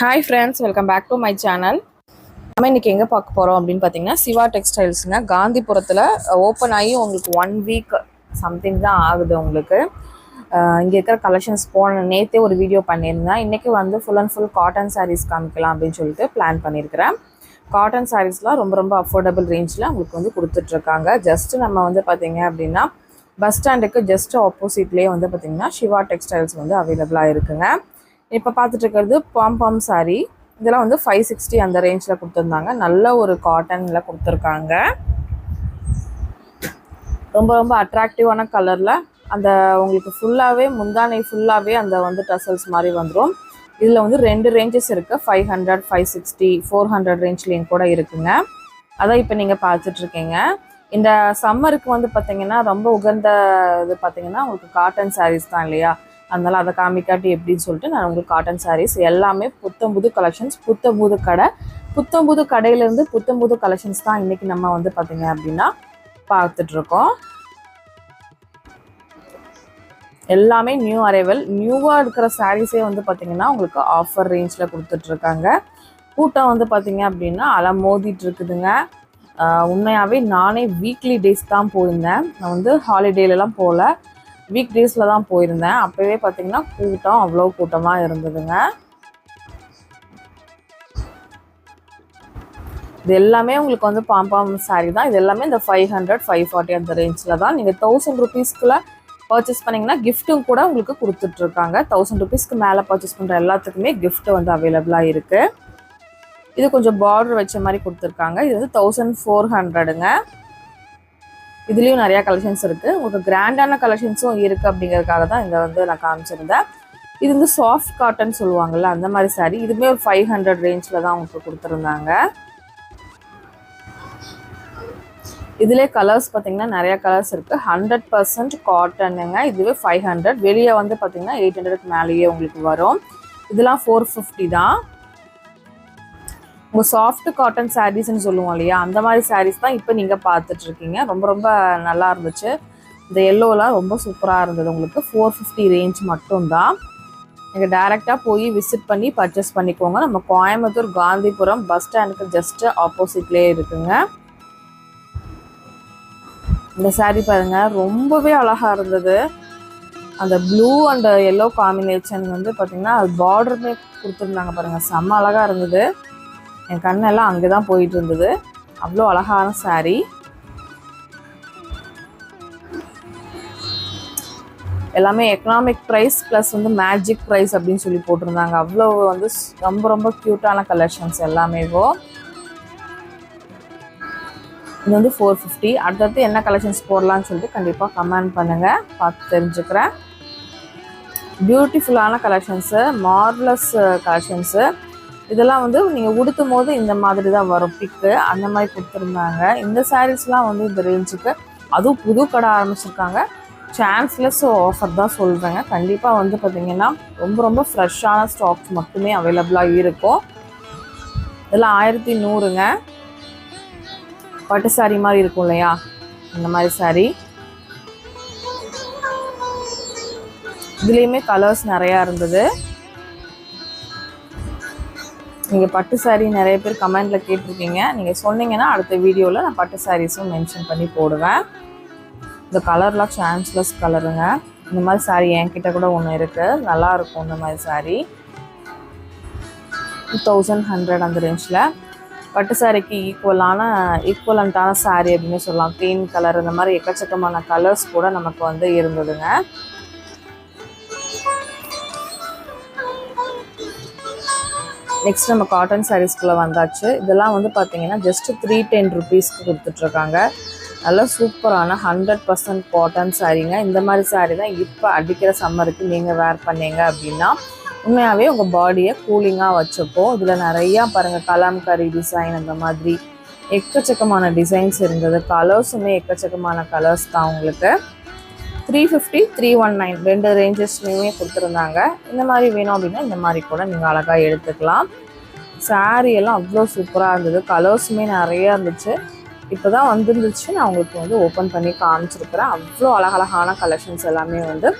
Hi friends welcome back to my channel நம்ம இன்றைக்கி எங்கே பார்க்க போகிறோம் அப்படின்னு பார்த்தீங்கன்னா சிவா டெக்ஸ்டைல்ஸ்னால் காந்திபுரத்தில் ஓப்பன் ஆகி உங்களுக்கு ஒன் வீக் சம்திங் தான் ஆகுது உங்களுக்கு. இங்கே இருக்கிற கலெக்ஷன்ஸ் போன நேற்றே ஒரு வீடியோ பண்ணியிருந்தேன். இன்றைக்கி வந்து full and full cotton saris காமிக்கலாம் அப்படின்னு சொல்லிட்டு பிளான் பண்ணியிருக்கிறேன். காட்டன் சாரீஸ்லாம் ரொம்ப ரொம்ப அஃபோர்டபுள் ரேஞ்சில் உங்களுக்கு வந்து கொடுத்துட்ருக்காங்க. ஜஸ்ட்டு நம்ம வந்து பார்த்தீங்க அப்படின்னா பஸ் ஸ்டாண்டுக்கு ஜஸ்ட் ஆப்போசிட்லேயே வந்து பார்த்திங்கன்னா சிவா டெக்ஸ்டைல்ஸ் வந்து அவைலபிளாக இருக்குங்க. இப்போ பார்த்துட்டு இருக்கிறது பாம்பாம் saree. இதெல்லாம் வந்து ஃபைவ் சிக்ஸ்டி அந்த ரேஞ்சில் கொடுத்துருந்தாங்க. நல்ல ஒரு காட்டனில் கொடுத்துருக்காங்க. ரொம்ப ரொம்ப அட்ராக்டிவான கலரில் அந்த உங்களுக்கு ஃபுல்லாகவே முந்தானை ஃபுல்லாகவே அந்த வந்து டசல்ஸ் மாதிரி வந்துடும் இதில் வந்து ரெண்டு ரேஞ்சஸ் இருக்குது five hundred five sixty four hundred ரேஞ்ச்லேயும் கூட இருக்குங்க. அதான் இப்போ நீங்கள் பார்த்துட்ருக்கீங்க இந்த சம்மருக்கு வந்து பார்த்தீங்கன்னா ரொம்ப உகந்த இது பார்த்தீங்கன்னா உங்களுக்கு காட்டன் சாரீஸ் தான் இல்லையா? அதனால அதை காமிக்காட்டி எப்படின்னு சொல்லிட்டு நான் உங்களுக்கு காட்டன் சாரீஸ் எல்லாமே புத்தம் புது கலெக்ஷன்ஸ் புத்தம் புது கடை. புத்தம் புது கடையிலேருந்து புத்தம் புது கலெக்ஷன்ஸ் தான் இன்றைக்கி நம்ம வந்து பார்த்தீங்க அப்படின்னா பார்த்துட்ருக்கோம் எல்லாமே நியூ அரைவல் நியூவாக இருக்கிற சாரீஸே வந்து பார்த்தீங்கன்னா உங்களுக்கு ஆஃபர் ரேஞ்சில் கொடுத்துட்ருக்காங்க கூட்டம் வந்து பார்த்திங்க அப்படின்னா அலை மோதிட்டு இருக்குதுங்க உண்மையாகவே நானே வீக்லி டேஸ் தான் போயிருந்தேன். நான் வந்து ஹாலிடேலலாம் போகல வீக் டேஸில் தான் போயிருந்தேன். அப்போவே பார்த்தீங்கன்னா கூட்டம் அவ்வளோ கூட்டமாக இருந்ததுங்க. இது எல்லாமே உங்களுக்கு வந்து பாம்பாம் சாரீ தான். இது எல்லாமே இந்த ஃபைவ் ஹண்ட்ரட் ஃபைவ் ஃபார்ட்டி அந்த ரேஞ்சில் தான். நீங்கள் தௌசண்ட் ருபீஸ்க்குள்ள பர்ச்சேஸ் பண்ணிங்கன்னா கிஃப்ட்டும் கூட உங்களுக்கு கொடுத்துட்ருக்காங்க. தௌசண்ட் ருபீஸ்க்கு மேலே பர்ச்சேஸ் பண்ணுற எல்லாத்துக்குமே கிஃப்ட்டு வந்து அவைலபிளாக இருக்குது இது கொஞ்சம் பார்டர் வச்ச மாதிரி கொடுத்துருக்காங்க. இது வந்து தௌசண்ட் ஃபோர் ஹண்ட்ரடுங்க இதுலேயும் நிறையா கலெக்ஷன்ஸ் இருக்குது உங்களுக்கு கிராண்டான கலெக்ஷன்ஸும் இருக்குது அப்படிங்கிறதுக்காக தான் இதை வந்து நான் காமிச்சிருந்தேன். இது வந்து சாஃப்ட் காட்டன் சொல்லுவாங்கள்ல அந்த மாதிரி சாரீ இதுவுமே ஒரு ஃபைவ் ஹண்ட்ரட் ரேஞ்சில் தான் உங்களுக்கு கொடுத்துருந்தாங்க. இதிலே கலர்ஸ் பார்த்தீங்கன்னா நிறையா கலர்ஸ் இருக்குது ஹண்ட்ரட் பர்சன்ட் காட்டனுங்க இதுவே ஃபைவ் ஹண்ட்ரட் வெளியே வந்து பார்த்தீங்கன்னா எயிட் ஹண்ட்ரடுக்கு மேலேயே உங்களுக்கு வரும். இதெல்லாம் ஃபோர் ஃபிஃப்டி தான். உங்கள் சாஃப்ட் காட்டன் சாரீஸ்ன்னு சொல்லுவோம் இல்லையா? அந்த மாதிரி சாரீஸ் தான் இப்போ நீங்கள் பார்த்துட்ருக்கீங்க. ரொம்ப ரொம்ப நல்லா இருந்துச்சு. இந்த எல்லோலாம் ரொம்ப சூப்பராக இருந்தது உங்களுக்கு. ஃபோர் ஃபிஃப்டி ரேஞ்ச் மட்டும்தான். நீங்கள் டேரெக்டாக போய் விசிட் பண்ணி பர்ச்சேஸ் பண்ணிக்கோங்க. நம்ம கோயம்புத்தூர் காந்திபுரம் பஸ் ஸ்டாண்டுக்கு ஜஸ்ட்டு ஆப்போசிட்லேயே இருக்குங்க. இந்த சாரீ பாருங்க ரொம்பவே அழகாக இருந்தது. அந்த ப்ளூ அண்ட் எல்லோ காம்பினேஷன் வந்து பார்த்தீங்கன்னா அது பார்டருமே கொடுத்துருந்தாங்க பாருங்கள் செம்ம அழகாக இருந்தது. என் கண்ணெல்லாம் அங்கே தான் போயிட்டு இருந்தது அவ்வளோ அழகான saree. எல்லாமே எக்கனாமிக் ப்ரைஸ் ப்ளஸ் வந்து மேஜிக் ப்ரைஸ் அப்படின்னு சொல்லி போட்டிருந்தாங்க. அவ்வளோ வந்து ஸ்- ரொம்ப ரொம்ப க்யூட்டான கலெக்ஷன்ஸ் எல்லாமேவோ இது வந்து ஃபோர் ஃபிஃப்டி அடுத்தடுத்து என்ன கலெக்ஷன்ஸ் போடலான்னு சொல்லிட்டு கண்டிப்பாக கமெண்ட் பண்ணுங்கள் பார்த்து தெரிஞ்சுக்கிறேன். பியூட்டிஃபுல்லான கலெக்ஷன்ஸு மார்வலஸ் கலெக்ஷன்ஸு இதெல்லாம் வந்து நீங்கள் உடுத்தும் போது இந்த மாதிரி தான் வரும் பிக்கு அந்த மாதிரி கொடுத்துருந்தாங்க. இந்த சாரீஸ்லாம் வந்து இந்த ரேஞ்சுக்கு அதுவும் புது கடை ஆரம்பிச்சிருக்காங்க. சான்ஸ்லெஸ் ஆஃபர் தான் சொல்கிறேங்க கண்டிப்பாக வந்து பார்த்தீங்கன்னா ரொம்ப ரொம்ப ஃப்ரெஷ்ஷான ஸ்டாக்ஸ் மட்டுமே அவைலபிளாக இருக்கும். இதெல்லாம் ஆயிரத்தி நூறுங்க. பட்டு சாரீ மாதிரி இருக்கும் இல்லையா? அந்த மாதிரி சாரீ இதுலேயுமே கலர்ஸ் நிறையா இருந்தது. நீங்கள் பட்டு சாரீ நிறைய பேர் கமெண்டில் கேட்டிருக்கீங்க. நீங்கள் சொன்னீங்கன்னா அடுத்த வீடியோவில் நான் பட்டு சாரீஸும் மென்ஷன் பண்ணி போடுவேன். இந்த கலர்லாம் சான்ஸ்லெஸ் கலருங்க இந்த மாதிரி சாரீ என்கிட்ட கூட ஒன்று இருக்குது நல்லாயிருக்கும் இந்த மாதிரி சாரீ டூ தௌசண்ட் ஹண்ட்ரட் அந்த ரேஞ்சில் பட்டு சாரிக்கு ஈக்குவலான ஈக்குவலண்ட்டான சாரீ அப்படின்னு சொல்லலாம். க்ரீன் கலர் இந்த மாதிரி எக்கச்சக்கமான கலர்ஸ் கூட நமக்கு வந்து இருந்ததுங்க. நெக்ஸ்ட் நம்ம காட்டன் சாரீஸ்குள்ளே வந்தாச்சு. இதெல்லாம் வந்து பார்த்தீங்கன்னா ஜஸ்ட் த்ரீ டென் ருபீஸ்க்கு கொடுத்துட்ருக்காங்க நல்லா சூப்பரான ஹண்ட்ரட் பர்சன்ட் காட்டன் சாரீங்க இந்த மாதிரி சாரீ தான் இப்போ அடிக்கிற சம்மருக்கு நீங்கள் வேர் பண்ணீங்க அப்படின்னா உண்மையாகவே உங்கள் பாடியை கூலிங்காக வச்சுப்போம் இதில் நிறையா பாருங்கள் கலாம்காரி டிசைன் அந்த மாதிரி எக்கச்சக்கமான டிசைன்ஸ் இருந்தது. கலர்ஸுமே எக்கச்சக்கமான கலர்ஸ் தான் உங்களுக்கு. Three fifty three one nine ரெண்டு ரேஞ்சஸ்லையுமே கொடுத்துருந்தாங்க. இந்த மாதிரி வேணும் அப்படின்னா இந்த மாதிரி கூட நீங்கள் அழகாக எடுத்துக்கலாம். Saree எல்லாம் அவ்வளோ சூப்பராக இருந்தது. கலர்ஸுமே நிறையா இருந்துச்சு. இப்போ தான் வந்துருந்துச்சு. நான் உங்களுக்கு வந்து ஓப்பன் பண்ணி காமிச்சிருக்கிறேன். அவ்வளோ அழகழகான கலெக்ஷன்ஸ் எல்லாமே வந்து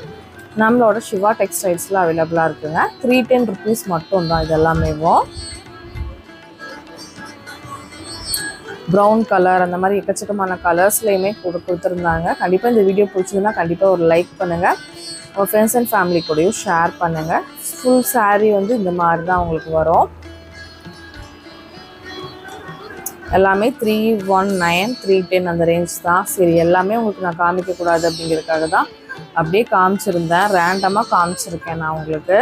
நம்மளோட சிவா டெக்ஸ்டைல்ஸில் அவைலபிளாக இருக்குங்க. த்ரீ டென் ருபீஸ் மட்டும் தான் இது எல்லாமேவும். ப்ரௌன் கலர் அந்த மாதிரி எக்கச்சக்கமான கலர்ஸ்லேயுமே கொடு கொடுத்துருந்தாங்க. கண்டிப்பாக இந்த வீடியோ பிடிச்சதுன்னா கண்டிப்பாக ஒரு லைக் பண்ணுங்கள் உங்கள் ஃப்ரெண்ட்ஸ் அண்ட் ஃபேமிலி கூடயும் ஷேர் பண்ணுங்கள் ஃபுல் சாரீ வந்து இந்த மாதிரி தான் உங்களுக்கு வரும். எல்லாமே three one nine three ten அந்த ரேஞ்ச் தான். சரி எல்லாமே உங்களுக்கு நான் காமிக்கக்கூடாது அப்படிங்கிறதுக்காக தான் அப்படியே காமிச்சிருந்தேன். ரேண்டமாக காமிச்சிருக்கேன் நான் உங்களுக்கு.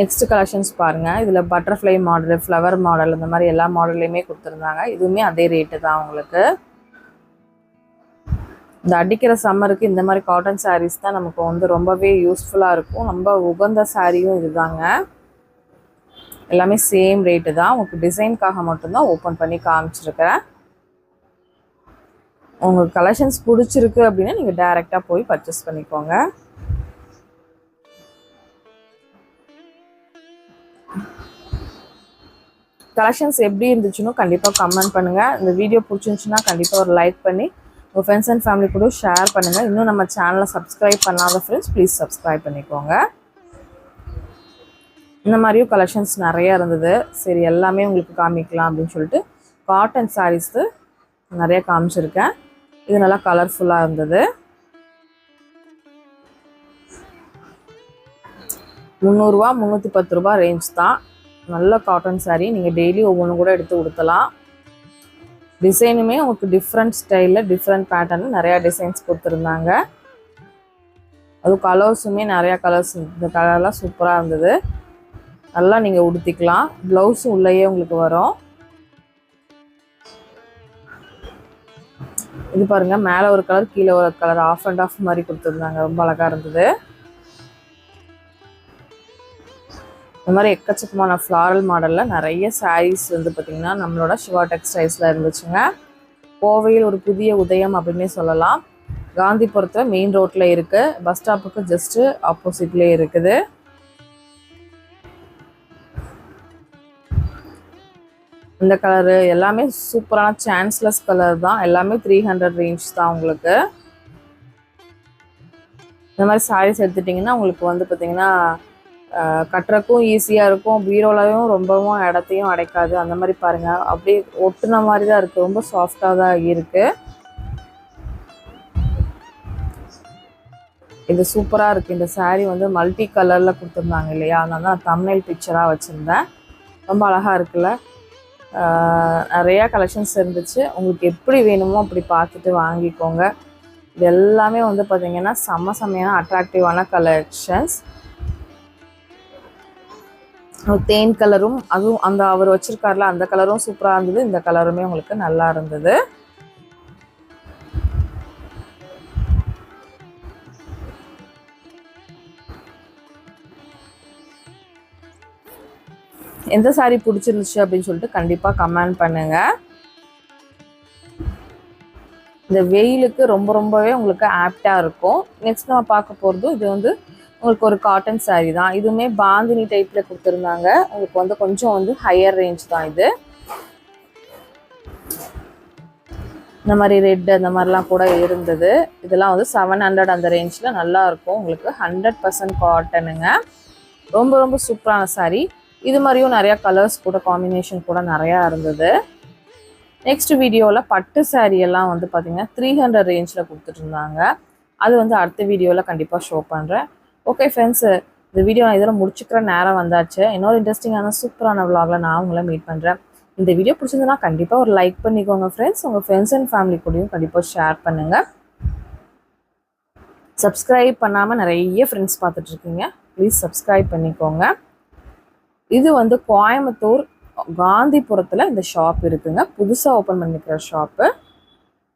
நெக்ஸ்ட் கலெக்ஷன்ஸ் பாருங்கள் இதில் பட்டர்ஃப்ளை மாடல் ஃப்ளவர் மாடல் இந்த மாதிரி எல்லா மாடல்லையுமே கொடுத்துருந்தாங்க. இதுவுமே அதே ரேட்டு தான் உங்களுக்கு. இந்த அடிக்கிற சம்மருக்கு இந்த மாதிரி காட்டன் சாரீஸ் தான் நமக்கு வந்து ரொம்பவே யூஸ்ஃபுல்லாக இருக்கும். ரொம்ப உகந்த சாரியும் இதுதாங்க. எல்லாமே சேம் ரேட்டு தான். உங்களுக்கு டிசைனுக்காக மட்டும்தான் ஓப்பன் பண்ணி காமிச்சிருக்கிறேன். உங்களுக்கு கலெக்ஷன்ஸ் பிடிச்சிருக்கு அப்படின்னா நீங்கள் டேரெக்டாக போய் பர்ச்சேஸ் பண்ணிக்கோங்க. கலெக்ஷன்ஸ் எப்படி இருந்துச்சுன்னு கண்டிப்பாக கமெண்ட் பண்ணுங்கள் இந்த வீடியோ பிடிச்சிருந்துச்சுன்னா கண்டிப்பாக ஒரு லைக் பண்ணி உங்கள் ஃப்ரெண்ட்ஸ் அண்ட் ஃபேமிலி கூட ஷேர் பண்ணுங்கள் இன்னும் நம்ம சேனலை சப்ஸ்கிரைப் பண்ணாத ஃப்ரெண்ட்ஸ் ப்ளீஸ் சப்ஸ்கிரைப் பண்ணிக்கோங்க. இந்த மாதிரியும் கலெக்ஷன்ஸ் நிறைய இருந்தது. சரி எல்லாமே உங்களுக்கு காமிக்கலாம் அப்படின்னு சொல்லிட்டு காட்டன் சாரீஸு நிறைய காமிச்சிருக்கேன். இது நல்லா கலர்ஃபுல்லாக இருந்தது. முந்நூறுரூவா முந்நூற்றி பத்து ரூபா ரேஞ்ச் தான். நல்ல காட்டன் சாரீ நீங்கள் டெய்லி ஒவ்வொன்று கூட எடுத்து கொடுத்தலாம் டிசைனுமே உங்களுக்கு டிஃப்ரெண்ட் ஸ்டைலில் டிஃப்ரெண்ட் பேட்டர்னில் நிறையா டிசைன்ஸ் கொடுத்துருந்தாங்க. அதுவும் கலர்ஸுமே நிறையா கலர்ஸ் இந்த கலர்லாம் சூப்பராக இருந்தது. நல்லா நீங்கள் உடுத்திக்கலாம். ப்ளவுஸும் உள்ளேயே உங்களுக்கு வரும். இது பாருங்க மேலே ஒரு கலர் கீழே ஒரு கலர் ஆஃப் அண்ட் ஆஃப் மாதிரி கொடுத்துருந்தாங்க. ரொம்ப அழகாக இருந்தது. இந்த மாதிரி எக்கச்சக்கமான ஃப்ளாரல் மாடலில் நிறைய சாரீஸ் வந்து பார்த்திங்கன்னா நம்மளோட சிவா டெக்ஸ்டைல்ஸில் இருந்துச்சுங்க. கோவையில் ஒரு புதிய உதயம் அப்படின்னே சொல்லலாம். காந்திபுரத்தில் மெயின் ரோட்டில் இருக்குது பஸ் ஸ்டாப்புக்கு ஜஸ்ட்டு ஆப்போசிட்லேயே இருக்குது. இந்த கலரு எல்லாமே சூப்பரான சான்ஸ்லெஸ் கலர் தான். எல்லாமே த்ரீ ஹண்ட்ரட் ரேஞ்ச் தான் உங்களுக்கு. இந்த மாதிரி சாரீஸ் எடுத்துட்டிங்கன்னா உங்களுக்கு வந்து பார்த்திங்கன்னா கட்டுறக்கும் ஈஸியாக இருக்கும். பீரோலையும் ரொம்பவும் இடத்தையும் அடைக்காது. அந்த மாதிரி பாருங்கள் அப்படியே ஒட்டுன மாதிரி தான் இருக்குது ரொம்ப சாஃப்டாக தான் இருக்குது இது சூப்பராக இருக்குது இந்த சாரீ வந்து மல்டி கலரில் கொடுத்துருந்தாங்க இல்லையா? அதனால தான் தமிழ் பிக்சராக வச்சுருந்தேன். ரொம்ப அழகாக இருக்குல்ல? நிறையா கலெக்ஷன்ஸ் இருந்துச்சு. உங்களுக்கு எப்படி வேணுமோ அப்படி பார்த்துட்டு வாங்கிக்கோங்க. இது எல்லாமே வந்து பார்த்திங்கன்னா செம்ம செம்மையான அட்ராக்டிவான கலெக்ஷன்ஸ் தேன் கலரும் அதுவும் அந்த அவர் வச்சிருக்காருல அந்த கலரும் சூப்பராக இருந்தது. இந்த கலருமே உங்களுக்கு நல்லா இருந்தது. எந்த சாரி பிடிச்சிருந்துச்சு அப்படின்னு சொல்லிட்டு கண்டிப்பாக கமெண்ட் பண்ணுங்க. இந்த வெயிலுக்கு ரொம்ப ரொம்பவே உங்களுக்கு ஆப்டாக இருக்கும். நெக்ஸ்ட் நம்ம பார்க்க போகிறது இது வந்து உங்களுக்கு ஒரு காட்டன் saree தான். இதுவுமே பாந்தினி டைப்பில் கொடுத்துருந்தாங்க. உங்களுக்கு வந்து கொஞ்சம் வந்து ஹையர் ரேஞ்ச் தான் இது. இந்த மாதிரி ரெட் அந்த மாதிரிலாம் கூட இருந்தது. இதெல்லாம் வந்து செவன் ஹண்ட்ரட் அந்த ரேஞ்சில் நல்லாயிருக்கும் உங்களுக்கு ஹண்ட்ரட் பர்சன்ட் காட்டனுங்க ரொம்ப ரொம்ப சூப்பரான saree. இது மாதிரியும் நிறையா கலர்ஸ் கூட காம்பினேஷன் கூட நிறையா இருந்தது. நெக்ஸ்ட் வீடியோவில் பட்டு சாரியெல்லாம் எல்லாம் வந்து பார்த்திங்கன்னா த்ரீ ஹண்ட்ரட் ரேஞ்சில் கொடுத்துட்ருந்தாங்க அது வந்து அடுத்த வீடியோவில் கண்டிப்பாக ஷோ பண்ணுறேன் ஓகே ஃப்ரெண்ட்ஸு uh, இந்த வீடியோ நான் இதில் முடிச்சுக்கிற நேரம் வந்தாச்சு. இன்னொரு இன்ட்ரெஸ்டிங்கான சூப்பரான vlogல நான் உங்களை மீட் பண்ணுறேன் இந்த வீடியோ பிடிச்சிருந்தனா கண்டிப்பாக ஒரு லைக் பண்ணிக்கோங்க ஃப்ரெண்ட்ஸ் உங்கள் ஃப்ரெண்ட்ஸ் அண்ட் ஃபேமிலி கூடயும் கண்டிப்பாக ஷேர் பண்ணுங்கள் சப்ஸ்கிரைப் பண்ணாமல் நிறைய ஃப்ரெண்ட்ஸ் பார்த்துட்ருக்கீங்க ப்ளீஸ் சப்ஸ்கிரைப் பண்ணிக்கோங்க. இது வந்து கோயம்புத்தூர் காந்திபுரத்தில் இந்த ஷாப் இருக்குங்க. புதுசாக ஓப்பன் பண்ணிக்கிற ஷாப்பு